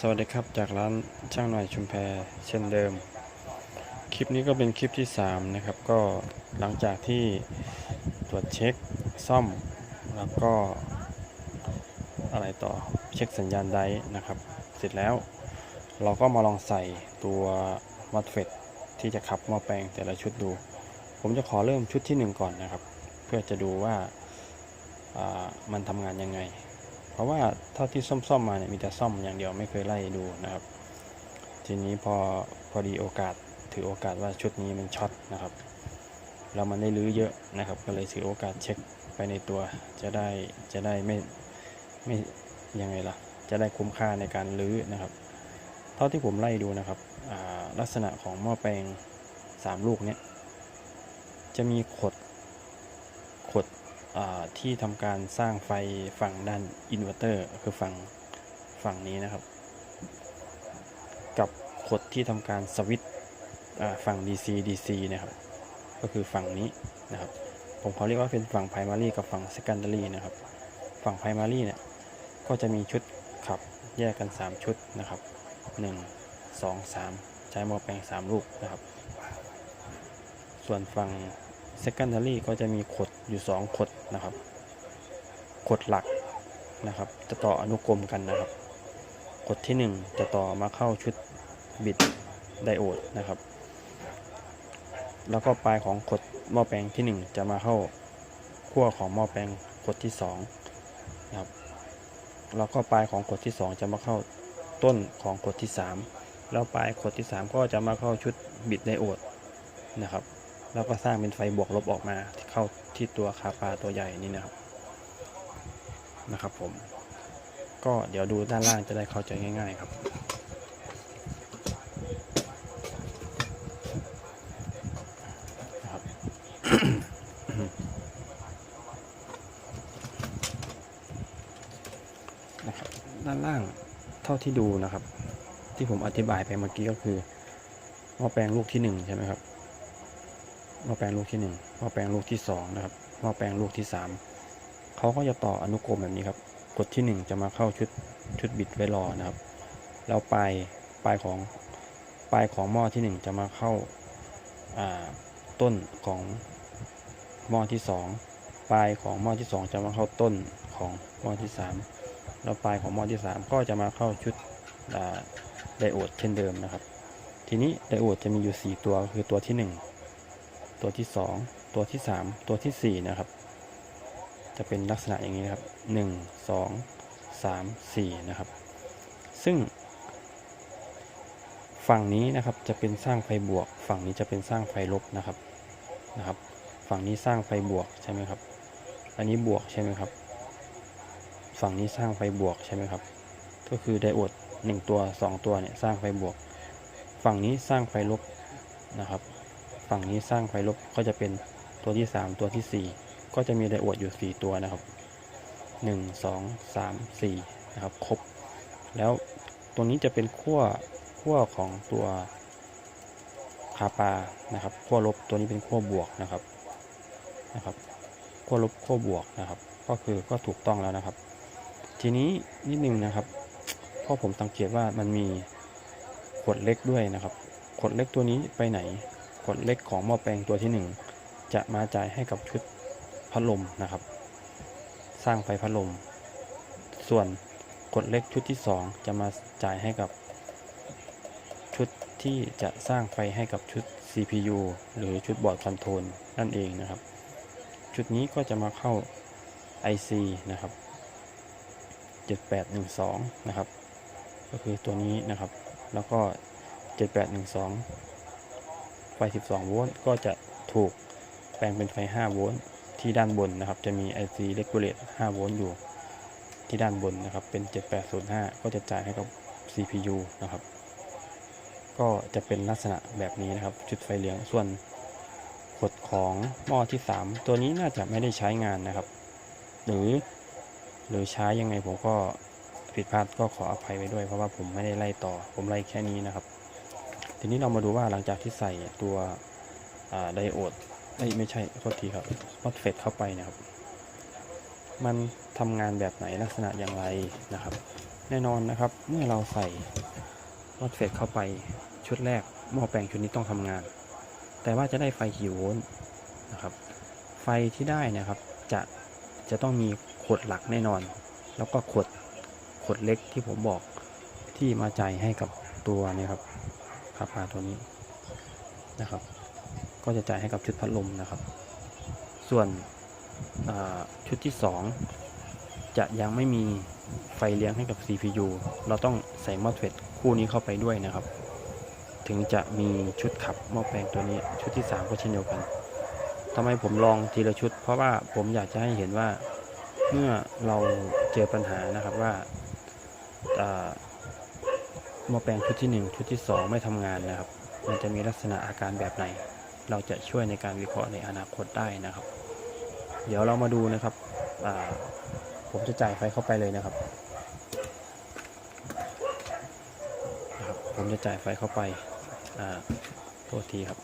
สวัสดีครับจากร้านช่างหน่อยชุมแพเช่นเดิม คลิปนี้ก็เป็นคลิปที่ 3 นะครับ ก็หลังจากที่ตรวจเช็คซ่อม แล้วก็อะไรต่อเช็คสัญญาณไดนะครับ เสร็จแล้ว เราก็มาลองใส่ตัวมัดเฟตที่จะขับหม้อแปลงแต่ละชุดดู ผมจะขอเริ่มชุดทีหนึ่1 ก่อนนะครับ เพื่อจะดูว่าอ่ามันทำงานยังไง เพราะว่าเท่าที่ซ่อมๆมาเนี่ยมีแต่ซ่อมอย่างเดียวไม่เคยไล่ดูนะครับ ทีนี้พอพอดีโอกาสถือโอกาสว่าชุดนี้มันช็อตนะครับแล้วมันได้รื้อเยอะนะครับ ก็เลยถือโอกาสเช็คไปในตัวจะได้จะได้ไม่ไม่ยังไงล่ะ จะได้คุ้มค่าในการรื้อนะครับ เท่าที่ผมไล่ดูนะครับลักษณะของหม้อแปลง 3 ลูกเนี้ยจะมีขดขด ที่ทำการสร้างไฟฝั่งด้านอินเวอร์เตอร์คือฝั่งฝั่งนี้นะครับ กับขดที่ทำการสวิตช์อ่าฝั่ง DC DC นะครับ ก็คือฝั่งนี้นะครับ ผมเขอเรียกว่าเป็นฝั่ง primary กับฝั่ง secondary นะครับ ฝั่ง primary เนี่ยก็จะมีชุดขับแยกกัน 3 ชุดนะครับ 1 2 3 ใช้หม้อแปลง 3 ลูกนะครับ ส่วนฝั่ง secondary ก็จะมีขดอยู่ 2 ขดนะครับ ขดหลักนะครับ จะต่ออนุกรมกันนะครับ ขดที่ 1 จะต่อมาเข้าชุดบิดไดโอดนะครับ แล้วก็ปลายของขดหม้อแปลงที่ 1 จะมาเข้าขั้วของหม้อแปลงขดที่2นะครับ แล้วก็ปลายของขดที่ 2 จะมาเข้าต้นของขดที่ 3 แล้วปลายขดที่ 3 ก็จะมาเข้าชุดบิดไดโอดนะครับ แล้วก็สร้างเป็นไฟบวกลบออกมาเข้าที่ตัวคาปาตัวใหญ่นี่นะครับนะครับ ผม ก็เดี๋ยวดูด้านล่างจะได้เข้าใจง่ายๆครับนะครับนะครับด้านล่างเท่าที่ดูนะครับ ที่ผมอธิบายไปเมื่อกี้ก็คือหม้อแปลงลูกที่หนึ่งใช่ไหมครับ หม้อแปลงลูกที่1หม้อแปลงลูกที่2นะครับหม้อแปลงลูกที่3เขาก็จะต่ออนุกรมแบบนี้ครับ กดที่1จะมาเข้าชุดชุดบิดไว้รอนะครับ แล้วปลายปลายของปลายของหม้อที่1จะมาเข้าต้นของหม้อที่2ปลายของหม้อที่2จะมาเข้าต้นของหม้อที่3แล้วปลายของหม้อที่3ก็จะมาเข้าชุดไดโอดเช่นเดิมนะครับ ทีนี้ไดโอดจะมีอยู่ 4 ตัวคือตัวที่ 1 ตัวที่ 2 ตัวที่ 3 ตัวทีสี่ 4 นะครับ จะเป็นลักษณะอย่างนี้นะครับ 1 2 3 4 นะครับ ซึ่ง ฝั่งนี้นะครับจะเป็นสร้างไฟบวก ฝั่งนี้จะเป็นสร้างไฟลบนะครับนะครับ ฝั่งนี้สร้างไฟบวกใช่ไหมครับ อันนี้บวกใช่ไหมครับ ฝั่งนี้สร้างไฟบวกใช่ไหมครับ ก็คือไดโอด1ตัว 2 ตัวเนี่ยสร้างไฟบวก ฝั่งนี้สร้างไฟลบนะครับ ฝั่งนี้สร้างไฟลบก็จะเป็นตัวที่ 3 ตัวทีสี่ 4 ก็จะมีไดโอดอยู่ 4 ตัวนะครับ 1 2 3 4 นะครับ ครบ แล้วตัวนี้จะเป็นขั้วขั้วของตัวคาปานะครับขั้วลบตัวนี้เป็นขั้วบวกนะครับนะครับขั้วลบขั้วบวกนะครับ ก็คือก็ถูกต้องแล้วนะครับ ทีนี้นิดนึงนะครับเพราะผมสังเกตว่ามันมีขวดเล็กด้วยนะครับขวดเล็กตัวนี้ไปไหน กดเล็กของหม้อแปลงตัวที่ 1 จะมาจ่ายให้กับชุดพัดลมนะครับ สร้างไฟพัดลม ส่วนกดเล็กชุดที่ 2 จะมาจ่ายให้กับ ชุดที่จะสร้างไฟให้กับชุด CPU หรือชุดบอร์ดคอนโทรลนั่นเองนะครับ ชุดนี้ก็จะมาเข้า IC นะครับ 7812 นะครับ ก็คือตัวนี้นะครับ แล้วก็ 7812 ไฟ 12 โวลต์ก็จะถูกแปลงเป็นไฟ 5 โวลต์ที่ด้านบนนะครับ จะมี IC Regulate 5 โวลต์อยู่ที่ด้านบนนะครับ เป็น 7805 ก็จะจ่ายให้กับ CPU นะครับ ก็จะเป็นลักษณะแบบนี้นะครับ จุดไฟเหลือง ส่วนขดของหม้อที่ 3 ตัวนี้น่าจะไม่ได้ใช้งานนะครับ หรือหรือใช้ยังไงผมก็ผิดพลาดก็ขออภัยไว้ด้วยเพราะว่าผมไม่ได้ไล่ต่อ ผมไล่แค่นี้นะครับ ทีนี้เรามาดูว่าหลังจากที่ใส่ตัวไดโอดไม่ใช่โทษทีครับมอสเฟตเข้าไปนะครับ มันทำงานแบบไหนลักษณะอย่างไรนะครับ แน่นอนนะครับ เมื่อเราใส่มอสเฟตเข้าไปชุดแรกหม้อแปลงชุดนี้ต้องทำงาน แต่ว่าจะได้ไฟกี่โวลต์นะครับ ไฟที่ได้นะครับจะจะต้องมีขวดหลักแน่นอน แล้วก็ขวดขวดเล็กที่ผมบอกที่มาจ่ายให้กับตัวนี่ยครับ คาปาตัวนี้นะครับ ก็จะจ่ายให้กับชุดพัดลมนะครับ ส่วนชุดที่ 2 จะยังไม่มีไฟเลี้ยงให้กับ CPU เราต้องใส่มอสเฟตคู่นี้เข้าไปด้วยนะครับ ถึงจะมีชุดขับหม้อแปลงตัวนี้ชุดที่ 3 ก็เช่นเดียวกันทำไมผมลองทีละชุด เพราะว่าผมอยากจะให้เห็นว่าเมื่อเราเจอปัญหานะครับว่า หม้อแปลงชุดที่ 1 ชุดที่ 2 ไม่ทำงานนะครับ มันจะมีลักษณะอาการแบบไหน เราจะช่วยในการวิเคราะห์ในอนาคตได้นะครับ เดี๋ยวเรามาดูนะครับผมจะจ่ายไฟเข้าไปเลยนะครับนะครับผมจะจ่ายไฟเข้าไปโทษทีครับ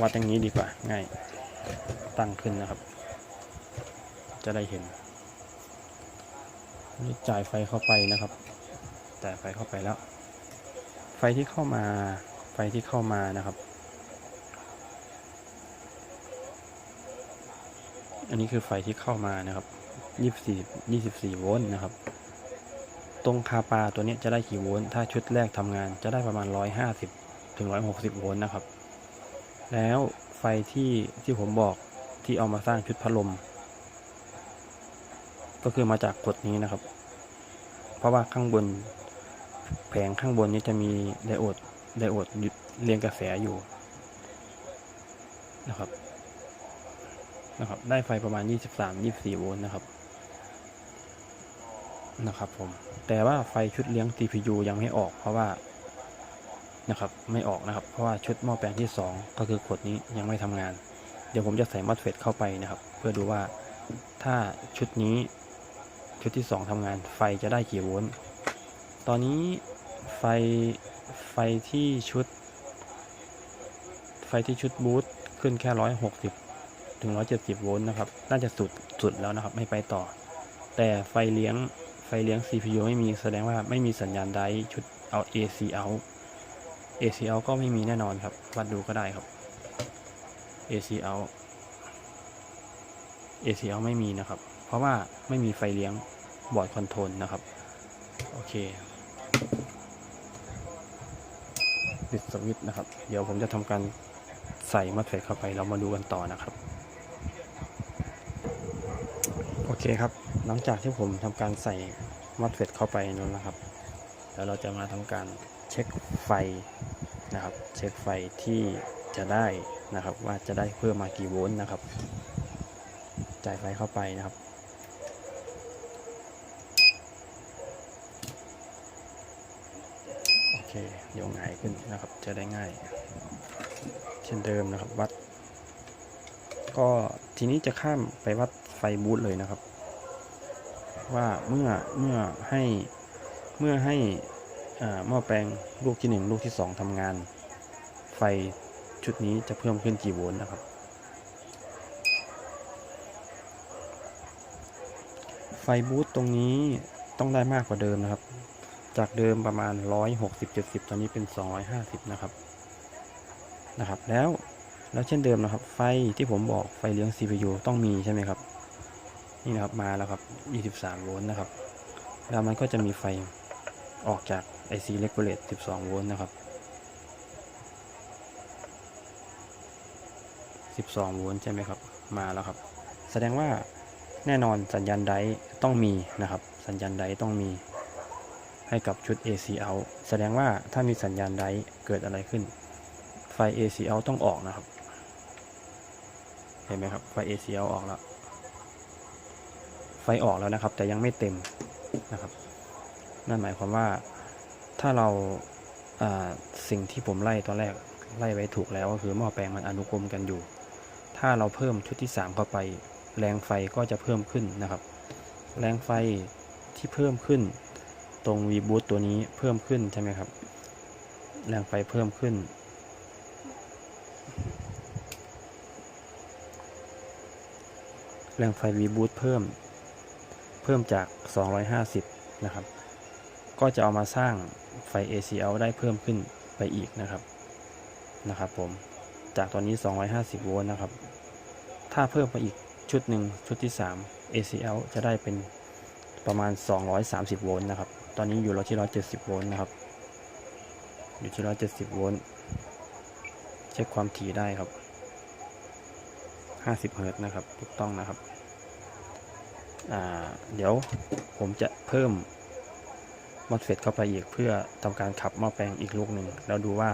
วัดอย่างนี้ดีกว่าง่ายตั้งขึ้นนะครับ จะได้เห็นนี่จ่ายไฟเข้าไปนะครับจ่ายไฟเข้าไปแล้ว ไฟที่เข้ามา ไฟที่เข้ามานะครับ อันนี้คือไฟที่เข้ามานะครับ24 24โวลต์นะครับ ตรงคาปาตัวนี้จะได้กี่โวลต์ ถ้าชุดแรกทำงานจะได้ประมาณ150ถึง160โวลต์นะครับ แล้วไฟที่ที่ผมบอกที่เอามาสร้างชุดพัดลม ก็คือมาจากกฎนี้นะครับ เพราะว่าข้างบน แผงข้างบนนี้จะมีไดโอดไดโอดเรียงกระแสอยู่นะครับนะครับ ได้ไฟประมาณ 23 24 โวลต์นะครับนะครับผม แต่ว่าไฟชุดเลี้ยง CPU ยังไม่ออกเพราะว่านะครับไม่ออกนะครับ เพราะว่าชุดหม้อแปลงที่ 2 ก็คือขวดนี้ยังไม่ทำงาน เดี๋ยวผมจะใส่มอสเฟตเข้าไปนะครับ เพื่อดูว่าถ้าชุดนี้ชุดที่ 2ทำงานไฟจะได้กี่โวลต์ ตอนนี้ไฟไฟที่ชุด ไฟที่ชุดบูทขึ้นแค่160ถึง170โวลต์นะครับ น่าจะสุดสุดแล้วนะครับไม่ไปต่อ แต่ไฟเลี้ยงไฟเลี้ยง CPU ไม่มีแสดงว่าไม่มีสัญญาณไดชุดเอา AC out AC out ก็ไม่มีแน่นอนครับ วัดดูก็ได้ครับ AC out AC out ไม่มีนะครับ เพราะว่าไม่มีไฟเลี้ยงบอร์ดคอนโทรลนะครับ โอเค ปิดสวิตช์นะครับ เดี๋ยวผมจะทำการใส่มอสเฟตเข้าไปเรามาดูกันต่อนะครับ โอเคครับ หลังจากที่ผมทำการใส่มอสเฟตเข้าไปนั่นนะครับ แล้วเราจะมาทำการเช็คไฟนะครับ เช็คไฟที่จะได้นะครับ ว่าจะได้เพิ่มมากี่โวลต์นะครับ จ่ายไฟเข้าไปนะครับ โอ เคเดี๋ยวหงายขึ้นนะครับ จะได้ง่าย เช่นเดิมนะครับวัด ก็ทีนี้จะข้ามไปวัดไฟบูทเลยนะครับ ว่าเมื่อเมื่อให้เมื่อให้อ่าหม้อแปลงลูกที่ 1 ลูกที่ 2ทำงาน ไฟชุดนี้จะเพิ่มขึ้นกี่โวลต์นะครับ ไฟบูทตรงนี้ต้องได้มากกว่าเดิมนะครับ จากเดิมประมาณ 160-70 ตอนนี้เป็น 250 นะครับ นะครับ แล้ว แล้วเช่นเดิมนะครับ ไฟที่ผมบอกไฟเลี้ยง CPU ต้องมีใช่ไหมครับ นี่นะครับ มาแล้วครับ 23 โวลต์นะครับ แล้วมันก็จะมีไฟออกจาก IC Regulate 12 โวลต์นะครับ 12 โวลต์ใช่ไหมครับ มาแล้วครับ แสดงว่าแน่นอนสัญญาณไดต้องมีนะครับ สัญญาณไดต้องมี ให้กับชุด AC out แสดงว่าถ้ามีสัญญาณไดเกิดอะไรขึ้น ไฟ AC out ต้องออกนะครับ เห็นไหมครับ ไฟ AC out ออกแล้ว ไฟออกแล้วนะครับ แต่ยังไม่เต็มนะครับ นั่นหมายความว่าถ้าเราอ่าสิ่งที่ผมไล่ตอนแรกไล่ไว้ถูกแล้วก็คือหม้อแปลงมันอนุกรมกันอยู่ ถ้าเราเพิ่มชุดที่ 3 เข้าไป แรงไฟก็จะเพิ่มขึ้นนะครับ แรงไฟที่เพิ่มขึ้น ตรง V b o o t ตัวนี้เพิ่มขึ้นใช่ไหมครับ แรงไฟเพิ่มขึ้น แรงไฟ V b o o t เพิ่ม เพิ่มจาก 250 นะครับ ก็จะเอามาสร้างไฟ ACL ได้เพิ่มขึ้นไปอีกนะครับ นะครับผม จากตอนนี้ 250 โวลต์นะครับ ถ้าเพิ่มไปอีกชุดหนึ่งชุดที่ 3 ACL จะได้เป็นประมาณ 230 โวลต์นะครับ อนนี้อยู่เราที่170โวลต์นะครับ อยู่ที่170โวลต์เช็คความถี่ได้ครับ50เฮิรต์นะครับถูกต้องนะครับเดี๋ยวผมจะเพิ่มมอสเฟตเข้าไปอีกเพื่อทำการขับหม้อแปลงอีกลูกหนึ่งแล้วดูว่า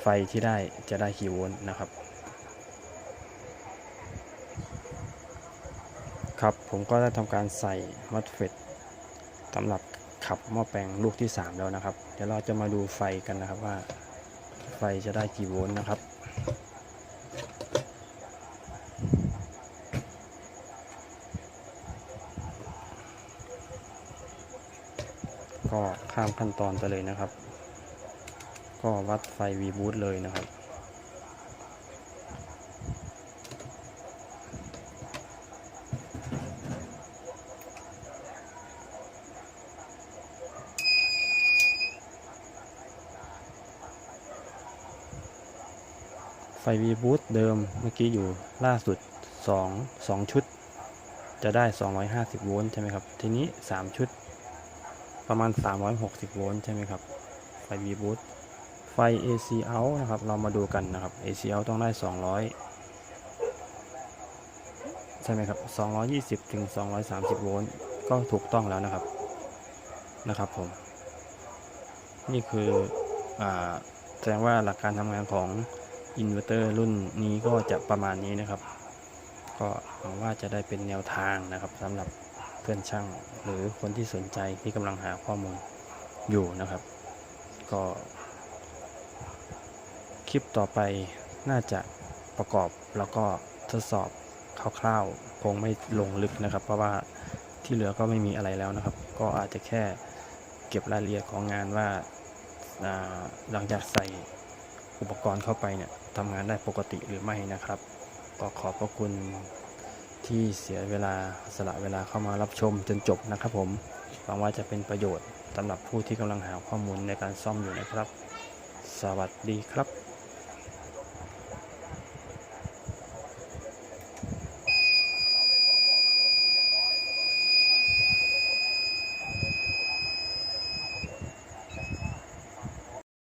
ไฟที่ได้จะได้กี่โวลต์นะครับ ครับผมก็ได้ทำการใส่มอสเฟตสำหรับ ขับหม้อแปลงลูกที่ 3 แล้วนะครับ เดี๋ยวเราจะมาดูไฟกันนะครับว่า ไฟจะได้กี่โวลต์นะครับก็ข้ามขั้นตอนไปเลยนะครับ ก็วัดไฟ V b o o t เลยนะครับ ไฟ V b o o t เดิมเมื่อกี้อยู่ล่าสุด 2 2 ชุด จะได้ 250 โวลต์ใช่ไหมครับ ทีนี้ 3 ชุด ประมาณ 360 โวลต์ใช่ไหมครับ ไฟ V boot ไฟ AC out นะครับ เรามาดูกันนะครับ AC out ต้องได้ 200 ใช่ไหมครับ 220 ถึง 230 โวลต์ก็ถูกต้องแล้วนะครับ นะครับผม นี่คืออ่าแสดงว่าหลักการทำงานของ อินเวอร์เตอร์รุ่นนี้ก็จะประมาณนี้นะครับ ก็หวังว่าจะได้เป็นแนวทางนะครับสำหรับเพื่อนช่างหรือคนที่สนใจที่กำลังหาข้อมูลอยู่นะครับ ก็คลิปต่อไปน่าจะประกอบแล้วก็ทดสอบคร่าวๆคงไม่ลงลึกนะครับ เพราะว่าที่เหลือก็ไม่มีอะไรแล้วนะครับ ก็อาจจะแค่เก็บรายละเอียดของงานว่าหลังจากใส่อุปกรณ์เข้าไปเนี่ย ทำงานได้ปกติหรือไม่นะครับ ก็ขอบพระคุณที่เสียเวลาสละเวลาเข้ามารับชมจนจบนะครับผมหวังว่าจะเป็นประโยชน์สำหรับผู้ที่กำลังหาข้อมูลในการซ่อมอยู่นะครับ สวัสดีครับ